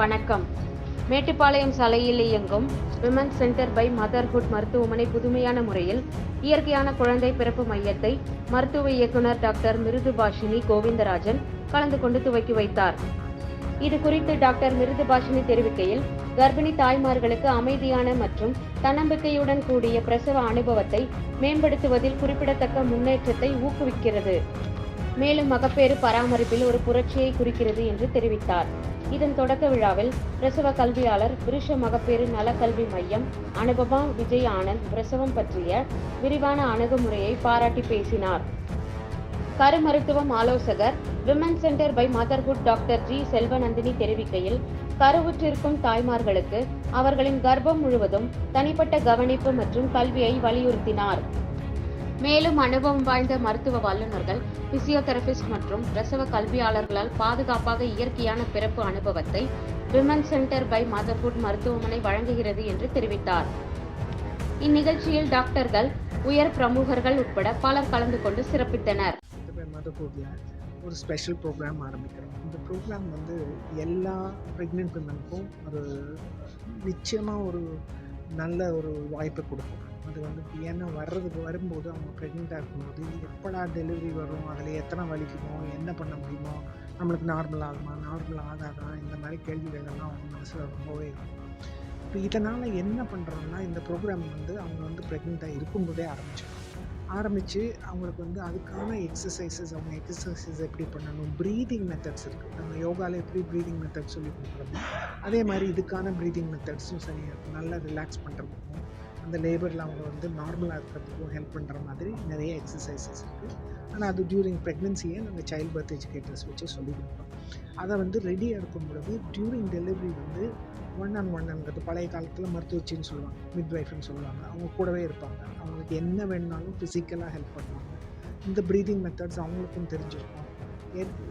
வணக்கம். மேட்டுப்பாளையம் சாலையில் இயங்கும் விமன்ஸ் சென்டர் பை மதர்ஹுட் மருத்துவமனை புதுமையான முறையில் இயற்கையான குழந்தை பிறப்பு மையத்தை மருத்துவ இயக்குனர் டாக்டர் மிருதுபாஷினி கோவிந்தராஜன் கலந்து கொண்டு துவக்கி வைத்தார். இது குறித்து டாக்டர் மிருதுபாஷினி தெரிவிக்கையில் கர்ப்பிணி தாய்மார்களுக்கு அமைதியான மற்றும் தன்னம்பிக்கையுடன் கூடிய பிரசவ அனுபவத்தை மேம்படுத்துவதில் குறிப்பிடத்தக்க முன்னேற்றத்தை ஊக்குவிக்கிறது. மேலும் மகப்பேறு பராமரிப்பில் ஒரு புரட்சியை குறிக்கிறது என்று தெரிவித்தார். இதன் தொடக்க விழாவில் பிரசவ கல்வியாளர் விருஷ மகப்பேறு நலக்கல்வி மையம் அனுபமா விஜய் ஆனந்த் பிரசவம் பற்றிய விரிவான அணுகுமுறையை பாராட்டி பேசினார். கரு மருத்துவம் ஆலோசகர் women centre by motherhood doctor G Selvanandhini தெரிவிக்கையில் கருவுற்றிருக்கும் தாய்மார்களுக்கு அவர்களின் கர்ப்பம் முழுவதும் தனிப்பட்ட கவனிப்பு மற்றும் கல்வியை வலியுறுத்தினார். மேலும் அனுபவம் வாய்ந்த மருத்துவ வல்லுநர்கள் பிசியோதெரபிஸ்ட் மற்றும் பிரசவ கல்வியாளர்களால் பாதுகாப்பாக இயற்கையான பிறப்பு அனுபவத்தை விமன் சென்டர் பை மதர்ஹுட் மருத்துவமனை வழங்குகிறது என்று தெரிவித்தார். இந்நிகழ்ச்சியில் டாக்டர்கள் உயர் பிரமுகர்கள் உட்பட பலர் கலந்து கொண்டு சிறப்பித்தனர். ஒரு ஸ்பெஷல் ப்ரோக்ராம் ஆரம்பிக்கிறோம். இந்த ப்ரோக்ராம் வந்து எல்லா ப்ரெக்னென்ட் விமனுக்கும் ஒரு நிச்சயமாக ஒரு நல்ல ஒரு வாய்ப்பை கொடுக்கும். அது வந்து ஏன்னா வர்றதுக்கு வரும்போது அவங்க ப்ரெக்னெண்ட்டாக இருக்கும்போது எப்படா டெலிவரி வரும்? அதில் எத்தனை வலிக்குமோ? என்ன பண்ண முடியுமோ? நம்மளுக்கு நார்மல் ஆகுமா? நார்மல் ஆகாதா? இந்த மாதிரி கேள்விகள்லாம் அவங்க மனசில் ரொம்பவே இருக்கும். இப்போ இதனால் என்ன பண்ணுறோம்னா இந்த ப்ரோக்ராம் வந்து அவங்க வந்து ப்ரெக்னெண்ட்டாக இருக்கும்போதே ஆரம்பிச்சிடும். ஆரம்பித்து அவங்களுக்கு வந்து அதுக்கான எக்ஸசைசஸ் அவங்க எக்ஸசைசஸ் எப்படி பண்ணணும்? ப்ரீதிங் மெத்தட்ஸ் இருக்குது நம்ம யோகாவில் எப்படி ப்ரீதிங் மெத்தட்ஸ் சொல்லி கொடுக்குறோமோ அதே மாதிரி இதுக்கான ப்ரீதிங் மெத்தட்ஸும் சரியாக இருக்கும். நல்லா ரிலாக்ஸ் பண்ணுறதுக்கும் அந்த லேபரில் அவங்க வந்து நார்மலாக இருக்கிறதுக்கும் ஹெல்ப் பண்ணுற மாதிரி நிறைய எக்ஸசைசஸ் இருக்குது ஆனால் அது டியூரிங் ப்ரெக்னென்சியை நாங்கள் சைல்ட் பர்த் எஜுகேட்டர்ஸ் வச்சு சொல்லி கொடுப்போம் அதை வந்து ரெடியாக இருக்கும் பொழுது டியூரிங் டெலிவரி வந்து ஒன் அண்ட் ஒன்னுங்கிறது பழைய காலத்தில் மருத்துவச்சின்னு சொல்லுவாங்க மிட்வைஃப்னு சொல்லுவாங்க. அவங்க கூடவே இருப்பாங்க. அவங்களுக்கு என்ன வேணுனாலும் ஃபிசிக்கலாக ஹெல்ப் பண்ணுவாங்க. இந்த ப்ரீதிங் மெத்தட்ஸ் அவங்களுக்கும் தெரிஞ்சிருக்கும்.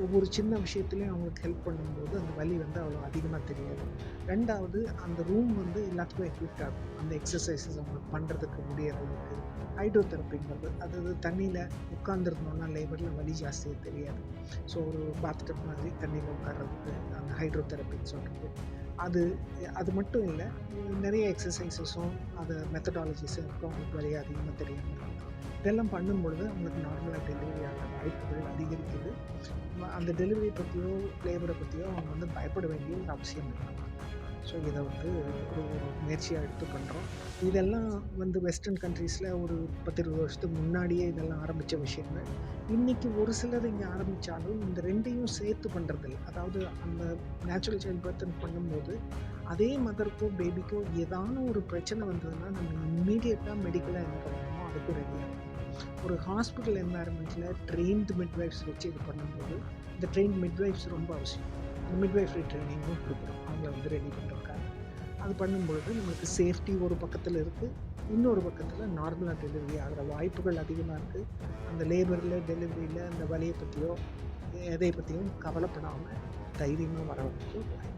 ஒவ்வொரு சின்ன விஷயத்துலையும் அவங்களுக்கு ஹெல்ப் பண்ணும்போது அந்த வலி வந்து அவ்வளோ அதிகமாக தெரியாது. ரெண்டாவது அந்த ரூம் வந்து எல்லாத்துக்கும் எக்யூப்ட் ஆகும். அந்த எக்ஸசைசஸ் அவங்களுக்கு பண்ணுறதுக்கு முடியிற அளவுக்கு. ஹைட்ரோ தெரப்பிங்கிறது அதாவது தண்ணியில் உட்காந்துருந்தோம்னா லேபரில் வலி ஜாஸ்தியாக தெரியாது. ஸோ ஒரு பாத்டப் மாதிரி தண்ணியில் உட்கார்றதுக்கு அந்த ஹைட்ரோ தெரப்பின்னு சொல்கிறது அது அது மட்டும் இல்லை நிறைய எக்ஸசைசஸும் அது மெத்தடாலஜிஸும் இருக்கும் அவங்களுக்கு வலி அதிகமாக தெரியும் இதெல்லாம் பண்ணும்பொழுது அவங்களுக்கு நார்மலாக டெலிவரி ஆக வாய்ப்புகள் அதிகரிக்குது. அந்த டெலிவரி பற்றியோ லேபரை பற்றியோ அவங்க வந்து பயப்பட வேண்டிய ஒரு அவசியம் இல்லை. ஸோ இதை வந்து ஒரு முயற்சியாக எடுத்து பண்ணுறோம் இதெல்லாம் வந்து வெஸ்டர்ன் கண்ட்ரீஸில் ஒரு பத்து இருபது வருஷத்துக்கு முன்னாடியே இதெல்லாம் ஆரம்பித்த விஷயங்கள். இன்றைக்கி ஒரு சிலர் இங்கே ஆரம்பித்தாலும் இந்த ரெண்டையும் சேர்த்து பண்ணுறதில்ல அதாவது அந்த நேச்சுரல் சைல்ட் பர்த்னு பண்ணும்போது அதே மதருக்கோ பேபிக்கோ ஏதான ஒரு பிரச்சனை வந்ததுன்னா நம்ம இம்மீடியட்டாக மெடிக்கலாக என்ன பண்ணணுமோ ஒரு ஹாஸ்பிட்டல் என்வாயர்மெண்ட்டில் ட்ரெயின்டு மிட்வைஃப்ஸ் வச்சு இது பண்ணும்போது இந்த ட்ரெயின் மிட்வைஃப்ஸ் ரொம்ப அவசியம். இந்த மிட்வைஃப்ரி ட்ரைனிங்கும் கொடுக்குறோம் அவங்கள வந்து ரெடி பண்ணுறதுக்காக அது பண்ணும்பொழுது நம்மளுக்கு சேஃப்டி ஒரு பக்கத்தில் இருக்குது இன்னொரு பக்கத்தில் நார்மலாக டெலிவரி ஆகிற வாய்ப்புகள் அதிகமாக இருக்குது அந்த லேபரில் டெலிவரியில் அந்த வலியை பற்றியோ எதை பற்றியும் கவலைப்படாமல் தைரியமாக வர வரைக்கும்